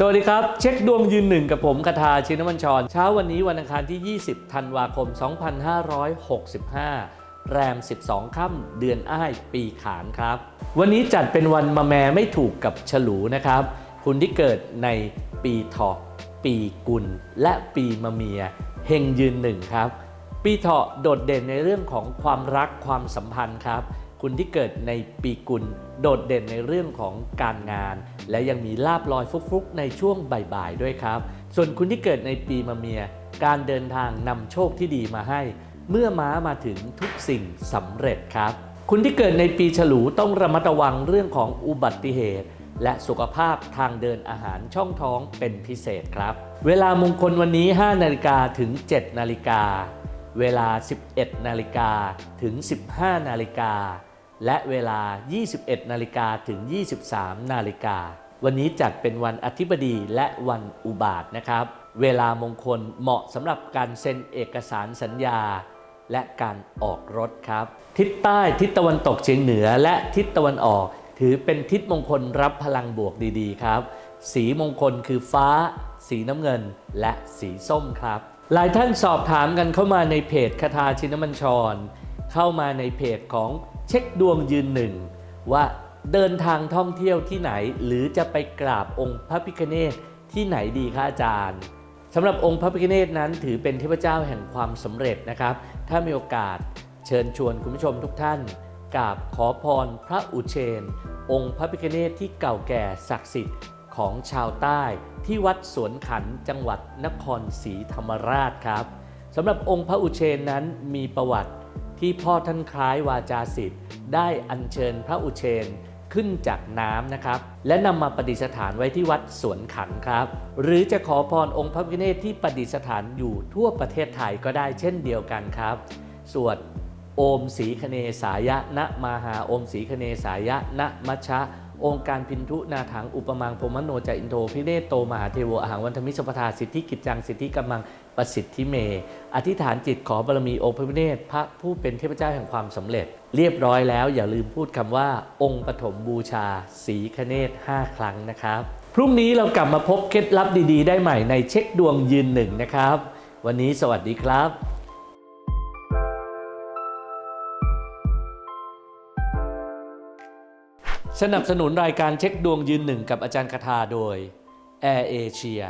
สวัสดีครับ เช็คดวงยืนหนึ่งกับผมคาทาชินวัญชร เช้าวันนี้วันอังคารที่ 20 ธันวาคม 2565 แรม 12 ค่ำเดือนอ้ายปีขานครับ วันนี้จัดเป็นวันมะแมไม่ถูกกับฉลูนะครับ คุณที่เกิดในปีเถาะปีกุล และปีมะเมียเฮงยืนหนึ่งครับ ปีเถาะโดดเด่นในเรื่องของความรักความสัมพันธ์ครับ คุณที่เกิดในปีกุลโดดเด่นในเรื่องของการงาน และยังมีลาบลอยฟุกๆ ในช่วงบ่ายๆด้วยครับ ส่วนคุณที่เกิดในปีมะเมีย การเดินทางนำโชคที่ดีมาให้ เมื่อม้ามาถึงทุกสิ่งสำเร็จครับ คุณที่เกิดในปีฉลูต้องระมัดระวังเรื่องของอุบัติเหตุ และสุขภาพทางเดินอาหารช่องท้องเป็นพิเศษครับ เวลามงคลวันนี้ 5นาฬิกาถึง 7นาฬิกาเวลา 11นาฬิกาถึง 15นาฬิกา และเวลา 21 นาฬิกาถึง 23 นาฬิกา วันนี้จัดเป็นวันอธิบดีและวันอุบาทนะครับ เวลามงคลเหมาะสำหรับการเซ็นเอกสารสัญญา และการออกรถครับ ทิศใต้ทิศตะวันตกเฉียงเหนือและทิศตะวันออก ถือเป็นทิศมงคลรับพลังบวกดีๆ ครับ สีมงคลคือฟ้า สีน้ำเงิน และสีส้มครับ หลายท่านสอบถามกันเข้ามาในเพจคาทาชินมัญชร เข้ามาในเพจของ เช็คดวงยืนหนึ่งว่าเดินทางท่องเที่ยวที่ไหน หรือจะไปกราบองค์พระพิคเนตที่ไหนดีคะอาจารย์สำหรับองค์พระพิฆเนศนั้นถือเป็นเทพเจ้าแห่งความสำเร็จนะครับ ถ้ามีโอกาสเชิญชวนคุณผู้ชมทุกท่านกราบขอพรพระอุเชน องค์พระพิฆเนศที่เก่าแก่ศักดิ์สิทธิ์ของชาวใต้ที่วัดสวนขันจังหวัดนครศรีธรรมราชครับสำหรับองค์พระอุเชนนั้นมีประวัติ ที่พ่อท่านคล้ายวาจาสิทธิ์ได้อัญเชิญพระอุเชนขึ้นจากน้ำนะครับ และนำมาประดิษฐานไว้ที่วัดสวนขันครับ หรือจะขอพรองค์พระพิฆเนศที่ประดิษฐานอยู่ทั่วประเทศไทยก็ได้เช่นเดียวกันครับ สวดโอมสีคเนสายะนะมาหาโอมสีคเนสายะนะมัชชะ องค์การพินทุนาถังอุปมังพมโนจอินโทพิเนโตมหาเทโวอหังวันธมิสปทาสิทธิกิจจังสิทธิกัมมังประสิทธิเม อธิษฐานจิตขอบารมีองค์พระพิเนศพระผู้เป็นเทพเจ้าแห่งความสำเร็จ เรียบร้อยแล้วอย่าลืมพูดคำว่า องค์ปฐมบูชา สีคเนศ5ครั้งนะครับ พรุ่งนี้เรากลับมาพบเคล็ดลับดีๆ ได้ใหม่ในเช็คดวงยืนหนึ่งนะครับ วันนี้สวัสดีครับ สนับสนุนรายการเช็คดวงยืนหนึ่งกับอาจารย์คาทาโดย Air Asia